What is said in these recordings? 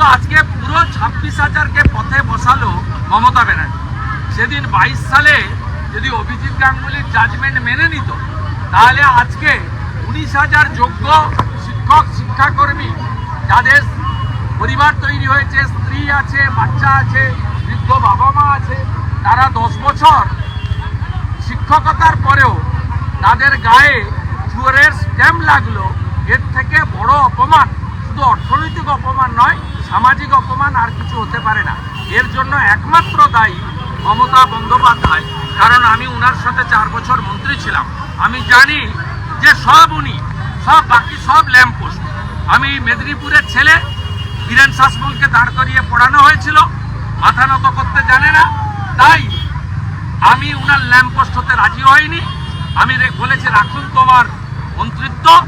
কিন্তু আজকে পুরো ছাব্বিশ হাজারকে পথে বসালো মমতা ব্যানার্জি। সেদিন বাইশ সালে যদি অভিজিৎ গাঙ্গুলির জাজমেন্ট মেনে নিত, তাহলে আজকে উনিশ হাজার যোগ্য শিক্ষক, শিক্ষাকর্মী, যাদের পরিবার তৈরি হয়েছে, স্ত্রী আছে, বাচ্চা আছে, বৃদ্ধ বাবা মা আছে, তারা দশ বছর শিক্ষকতার পরেও তাদের গায়ে চুয়ারের স্ট্যাম্প লাগল। এর থেকে বড় অপমান শুধু অর্থনৈতিক অপমান নয়, সামাজিক অপমান আর কিছু হতে পারে না। এর জন্য একমাত্র দায়ী মমতা বন্দ্যোপাধ্যায়। কারণ আমি উনার সাথে চার বছর মন্ত্রী ছিলাম। আমি জানি যে সব উনি, সব বাকি সব ল্যাম্পপোস্ট। আমি মেদিনীপুরের ছেলে, বীরেন শাসমলকে দাঁড় করিয়ে পড়ানো হয়েছিল। মাথা নত করতে জানে না। তাই আমি উনার ল্যাম্পপোস্ট হতে রাজি হইনি। আমি বলেছি, রাখুন তোমার মন্ত্রিত্ব।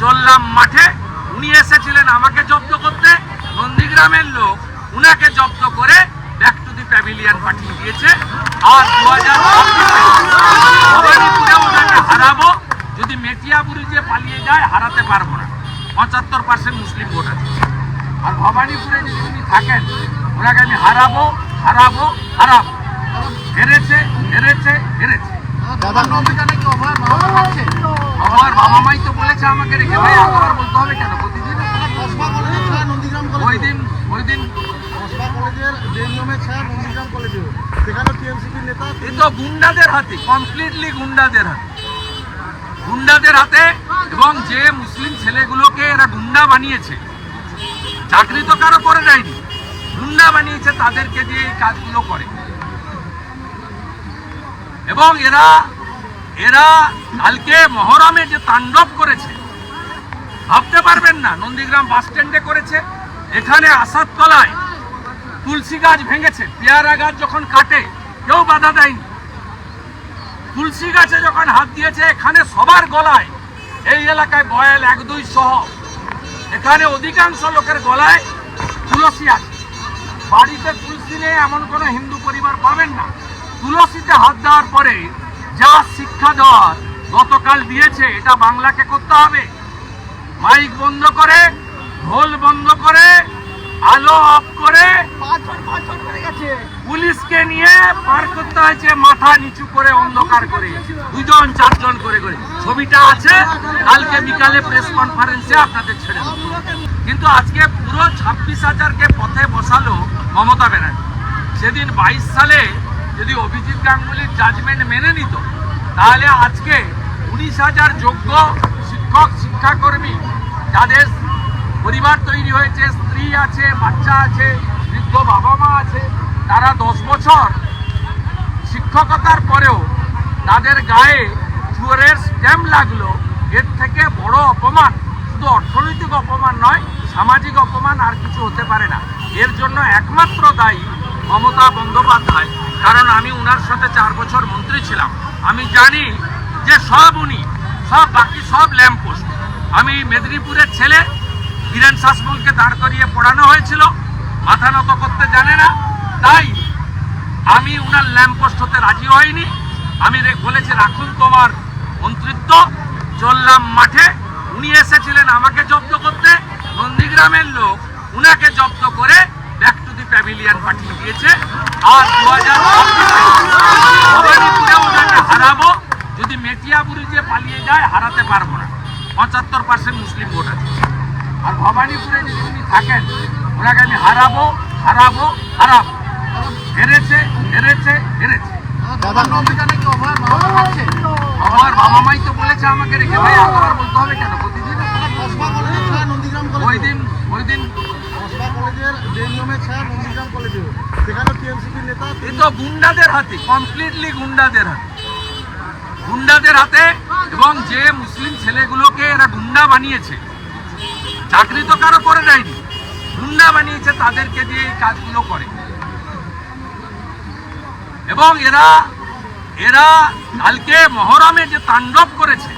চললাম মাঠে। উনি এসেছিলেন আমাকে জব্দ করতে নন্দীগ্রামের লোক উনাকে জব্দ করে ব্যাক টু দি প্যাভিলিয়ন পাঠিয়ে দিয়েছে। আর দু হাজার হারাবো। যদি মেটিয়াবুরি যে পালিয়ে যায় হারাতে পারব না। পঁচাত্তর পার্সেন্ট মুসলিম ভোট আছে। আর ভবানীপুরে যদি উনি থাকেন ওনাকে আমি হারাবো হারাবো হারাবো। হেরেছে হেরেছে হেরেছে। দাদার নন্দীগ্রামে কি অভয় মামলা পাচ্ছে আমার বলেছে আমাকে রেখে ভাই একবার বলতে হবে কেন? প্রতিদিন ওই দিন ওই দিন। কলেজের যে নিয়মের ছায়া নন্দীগ্রাম কলেজে। সেখানে টিএমসিপির নেতা এ তো গুন্ডাদের হাতে কমপ্লিটলি গুন্ডাদের হাতে। গুন্ডাদের হাতে এবং যে মুসলিম ছেলেগুলোকে এরা গুন্ডা বানিয়েছে চাকরি তো কারও করে দেয়নি গুন্ডা বানিয়েছে তাদেরকে দিয়ে এই কাজগুলো করে। এবং এরা এরা কালকে মহরমে যে তাণ্ডব করেছে, ভাবতে পারবেন না, নন্দীগ্রাম বাস স্ট্যান্ডে করেছে। এখানে আসাদ তলায় তুলসী গাছ ভেঙেছে, পেয়ারা গাছ যখন কাটে, কেউ বাধা দেয়নি। তুলসী গাছে যখন হাত দিয়েছে, এখানে সবার গলায়, এই এলাকায় বয়েল এক দুই সহ। এখানে অধিকাংশ লোকের গলায় তুলসী আছে। বাড়িতে তুলসী নেই, এমন কোনো হিন্দু পরিবার পাবেন না। তুলসীতে হাত দেওয়ার পরে যা শিক্ষা দেওয়ার গতকাল দিয়েছে এটা বাংলাকে করতে হবে। মাইক বন্ধ করে ঢোল বন্ধ করে আলো অফ করে পুলিশকে নিয়ে পার করতে হয়েছে মাথা নিচু করে অন্ধকার করে। দুজন চারজন করে করে। ছবিটা আছে কালকে বিকালে প্রেস কনফারেন্সে আপনাদের ছেড়ে কিন্তু আজকে পুরো ছাব্বিশ হাজারকে পথে বসালো মমতা ব্যানার্জি। সেদিন বাইশ সালে যদি অভিজিৎ গাঙ্গুলির জাজমেন্ট মেনে নিত, তাহলে আজকে উনিশ হাজার যোগ্য শিক্ষক, শিক্ষাকর্মী যাদের পরিবার তৈরি হয়েছে, স্ত্রী আছে, বাচ্চা আছে, বৃদ্ধ বাবা মা আছে, তারা দশ বছর শিক্ষকতার পরেও তাদের গায়ে চুয়ারের স্ট্যাম্প লাগল। এর থেকে বড় অপমান শুধু অর্থনৈতিক অপমান নয়, সামাজিক অপমান আর কিছু হতে পারে না। এর জন্য একমাত্র দায়ী মমতা বন্দ্যোপাধ্যায়, কারণ আমি ওনার সাথে চার বছর মন্ত্রী ছিলাম। আমি জানি যে সব উনি, সব বাকি সব ল্যাম্পপোস্ট। আমি মেদিনীপুরের ছেলে, হিরেন শাসমলকে দাঁড় করিয়ে পড়ানো হয়েছিল, মাথা নত করতে জানে না। তাই আমি উনার ল্যাম্পপোস্ট হতে রাজি হইনি। আমি বলেছি, রাখুন তোমার মন্ত্রিত্ব, চললাম মাঠে। উনি এসেছিলেন আমাকে জব্দ করতে। নন্দীগ্রামের লোক উনাকে জব্দ করে প্যাভিলিয়ন পাঠিয়ে দিয়েছে। আর দু হাজার ওনাকে হারাবো। যদি মেটিয়াবুরি যে পালিয়ে যায় হারাতে পারব না। পঁচাত্তর পার্সেন্ট মুসলিম ভোট আছে। আর ভবানীপুরে যদি উনি থাকেন ওনাকে আমি হারাবো হারাবো হারাবো। হেরেছে হেরেছে হেরেছে। কি অভয় মামলা পাচ্ছে আমার বাবা মাই তো বলেছে আমাকে রেখে ভাই একবার বলতে হবে কেন? প্রতিদিন ওই দিন ওই দিন এবং যে মুসলিম ছেলেগুলোকে এরা গুন্ডা বানিয়েছে। চাকরি তো কারও করে দেয়নি। গুন্ডা বানিয়েছে, তাদেরকে দিয়ে এই কাজগুলো করে। এবং এরা এরা কালকে মহরমে যে তাণ্ডব করেছে,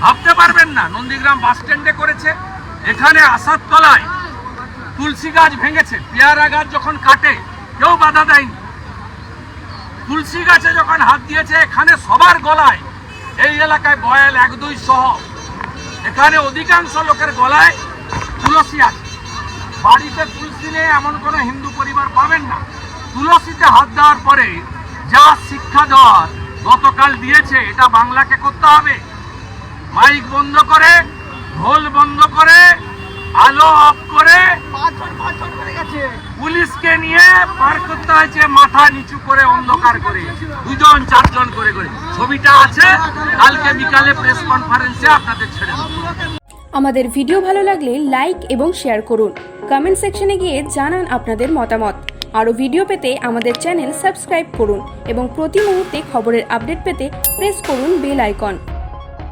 ভাবতে পারবেন না, নন্দীগ্রাম বাস স্ট্যান্ডে করেছে। এখানে আসাদ তলায় তুলসী গাছ ভেঙেছে, পেয়ারা গাছ যখন কাটে, কেউ বাধা দেয়নি। তুলসী গাছে যখন হাত দিয়েছে, এখানে সবার গলায়, এই এলাকায় বয়াল এক, দুই সহ। এখানে অধিকাংশ লোকের গলায় তুলসী আছে। বাড়িতে তুলসী নেই, এমন কোনো হিন্দু পরিবার পাবেন না। তুলসীতে হাত দেওয়ার পরে যা শিক্ষা দেওয়ার গতকাল দিয়েছে, এটা বাংলাকে করতে হবে। মাইক বন্ধ করে, ঢোল বন্ধ করে আলো অফ করে পুলিশকে নিয়ে পার করতে হয়েছে মাথা নিচু করে অন্ধকার করে। দুজন চারজন করে করে। ছবিটা আছে কালকে বিকালে প্রেস কনফারেন্সে আপনাদের ছেড়ে আমাদের ভিডিও ভালো লাগলে লাইক এবং শেয়ার করুন। কমেন্ট সেকশনে গিয়ে জানান আপনাদের মতামত। আরও ভিডিও পেতে আমাদের চ্যানেল সাবস্ক্রাইব করুন এবং প্রতি মুহূর্তে খবরের আপডেট পেতে প্রেস করুন বেল আইকন